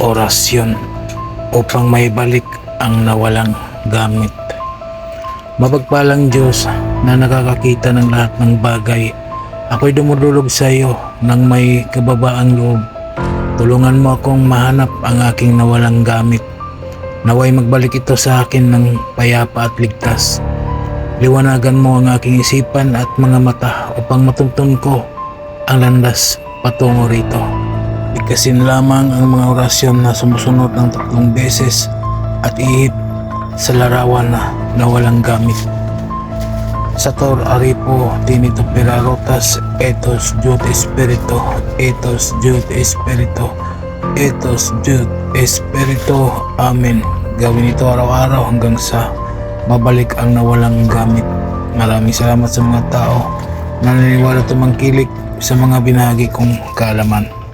orasyon upang may balik ang nawalang gamit. Mapagpalang Diyos na nakakakita ng lahat ng bagay. Ako'y dumudulog sa iyo ng may kababaang loob. Tulungan mo akong mahanap ang aking nawalang gamit. Naway magbalik ito sa akin ng payapa at ligtas. Liwanagan mo ang aking isipan at mga mata upang matuntun ko ang landas patungo rito. Bigkasin lamang ang mga orasyon na sumusunod ng tatlong beses at ihip sa larawan na nawalang gamit. Sator Aripo, Tinito Perarotas, Etos Jud Espirito, Etos Jud Espirito, Etos Jud Espirito. Amen. Gawin ito araw-araw hanggang sa mabalik ang nawalang gamit. Maraming salamat sa mga tao na naniniwala tumangkilik sa mga binahagi kong kaalaman.